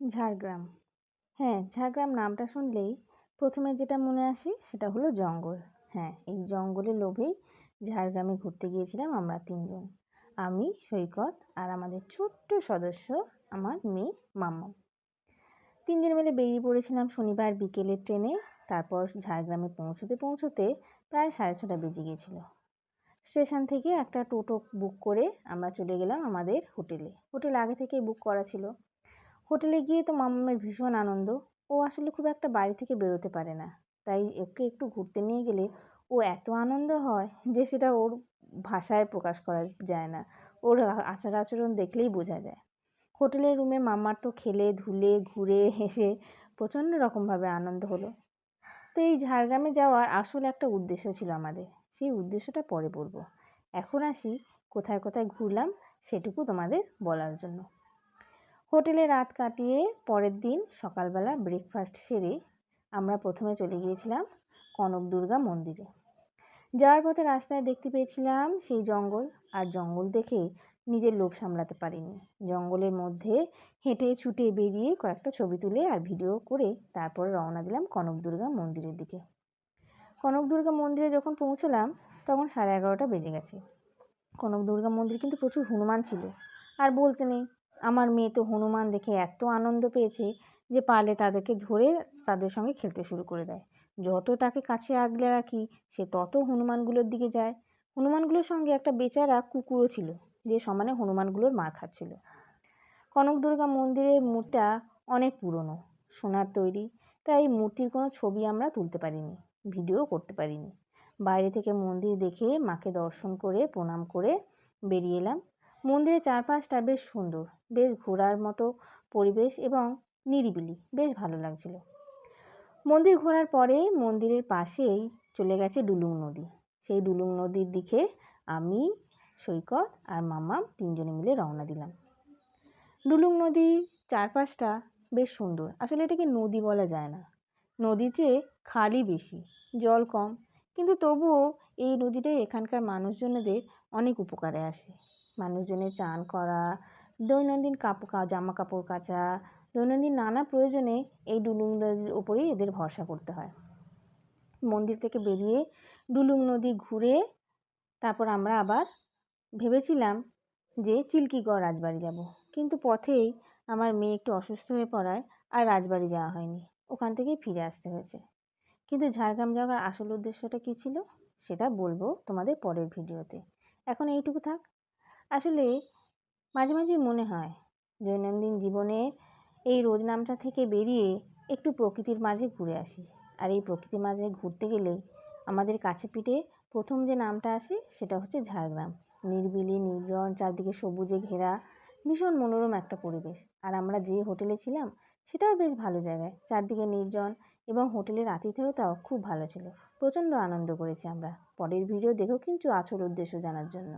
ঝাড়গ্রাম। হ্যাঁ ঝাড়গ্রাম নামটা শুনলেই প্রথমে যেটা মনে আসে সেটা হলো জঙ্গল। হ্যাঁ এই জঙ্গলের লোভেই ঝাড়গ্রামে ঘুরতে গিয়েছিলাম আমরা তিনজন। আমি, সৈকত আর আমাদের ছোট্ট সদস্য আমার মেয়ে মাম্মাম তিনজন মিলে বেরিয়ে পড়েছিলাম শনিবার বিকেলের ট্রেনে। তারপর ঝাড়গ্রামে পৌঁছতে পৌঁছতে প্রায় সাড়ে ছটা বেজে গিয়েছিল। স্টেশন থেকে একটা টোটো বুক করে আমরা চলে গেলাম আমাদের হোটেলে। হোটেল আগে থেকেই বুক করা ছিল। হোটেলে গিয়ে তো মামামের ভীষণ আনন্দ। ও আসলে খুব একটা বাড়ি থেকে বেরোতে পারে না। তাই ওকে একটু ঘুরতে নিয়ে গেলে ও এত আনন্দ হয় যে সেটা ওর ভাষায় প্রকাশ করা যায় না। ওর আচার আচরণ দেখলেই বোঝা যায়। হোটেলের রুমে মাম্মার তো খেলে, ধুলে, ঘুরে হেসে প্রচণ্ড রকমভাবে আনন্দ হলো। তো এই ঝাড়গ্রামে যাওয়ার আসলে একটা উদ্দেশ্য ছিল আমাদের। সেই উদ্দেশ্যটা পরে বলব। এখন আসি কোথায় কোথায় ঘুরলাম সেটুকু তোমাদের বলার জন্য। হোটেলে রাত কাটিয়ে পরের দিন সকালবেলা ব্রেকফাস্ট সেরে আমরা প্রথমে চলে গিয়েছিলাম কনক দুর্গা মন্দিরে। যাওয়ার পথে রাস্তায় দেখতে পেয়েছিলাম সেই জঙ্গল, আর জঙ্গল দেখে নিজের লোভ সামলাতে পারিনি। জঙ্গলের মধ্যে হেঁটে ছুটে বেরিয়ে কয়েকটা ছবি তুলে আর ভিডিও করে তারপর রওনা দিলাম কনক দুর্গা মন্দিরের দিকে। কনক দুর্গা মন্দিরে যখন পৌঁছলাম, তখন সাড়ে এগারোটা বেজে গেছে। কনক দুর্গা মন্দির কিন্তু প্রচুর হনুমান ছিল, আর বলতে নেই আমার মেয়ে তো হনুমান দেখে এত আনন্দ পেয়েছে যে পারলে তাদেরকে ধরে তাদের সঙ্গে খেলতে শুরু করে দেয়। যত তাকে কাছে আগলে রাখি, সে তত হনুমানগুলোর দিকে যায়। হনুমানগুলোর সঙ্গে একটা বেচারা কুকুরও ছিল, যে সমানে হনুমানগুলোর মার খাচ্ছিল। কনক দুর্গা মন্দিরের মূর্তিটা অনেক পুরনো, সোনার তৈরি, তাই মূর্তির কোনো ছবি আমরা তুলতে পারিনি, ভিডিও করতে পারিনি। বাইরে থেকে মন্দির দেখে মাকে দর্শন করে, প্রণাম করে বেরিয়ে এলাম। মন্দিরের চারপাশটা বেশ সুন্দর, বেশ ঘোরার মতো পরিবেশ এবং নিরিবিলি, বেশ ভালো লাগছিল। মন্দির ঘোরার পরে মন্দিরের পাশেই চলে গেছে ডুলুং নদী। সেই ডুলুং নদীর দিকে আমি, সৈকত আর মাম্মাম তিনজনে মিলে রওনা দিলাম। ডুলুং নদীর চারপাশটা বেশ সুন্দর। আসলে এটাকে নদী বলা যায় না। নদীর চেয়ে খালি বেশি, জল কম। কিন্তু তবুও এই নদীটাই এখানকার মানুষজনেদের অনেক উপকারে আসে। মানুষজনের চান করা, দৈনন্দিন কাপড় জামা কাপড় কাচা, দৈনন্দিন নানা প্রয়োজনে এই ডুলুং নদীর ওপরেই এদের ভরসা করতে হয়। মন্দির থেকে বেরিয়ে ডুলুং নদী ঘুরে তারপর আমরা আবার ভেবেছিলাম যে চিল্কিগড় রাজবাড়ি যাব। কিন্তু পথেই আমার মেয়ে একটু অসুস্থ হয়ে পড়ায় আর রাজবাড়ি যাওয়া হয়নি। ওখান থেকেই ফিরে আসতে হয়েছে। কিন্তু ঝাড়গ্রাম যাওয়ার আসল উদ্দেশ্যটা কী ছিল, সেটা বলব তোমাদের পরের ভিডিওতে। এখন এইটুকু থাক। আসলে মাঝে মাঝে মনে হয় দৈনন্দিন জীবনে এই রোজ নামটা থেকে বেরিয়ে একটু প্রকৃতির মাঝে ঘুরে আসি। আর এই প্রকৃতির মাঝে ঘুরতে গেলে আমাদের কাছে পিঠে প্রথম যে নামটা আসে সেটা হচ্ছে ঝাড়গ্রাম। নিরিবিলি, নির্জন, চারদিকে সবুজে ঘেরা, ভীষণ মনোরম একটা পরিবেশ। আর আমরা যে হোটেলে ছিলাম সেটাও বেশ ভালো জায়গায়। চারদিকে নির্জন এবং হোটেলের আতিথেয়তাও খুব ভালো ছিল। প্রচণ্ড আনন্দ করেছি আমরা। পরের ভিডিও দেখেও কিন্তু আছর উদ্দেশ্য জানার জন্য।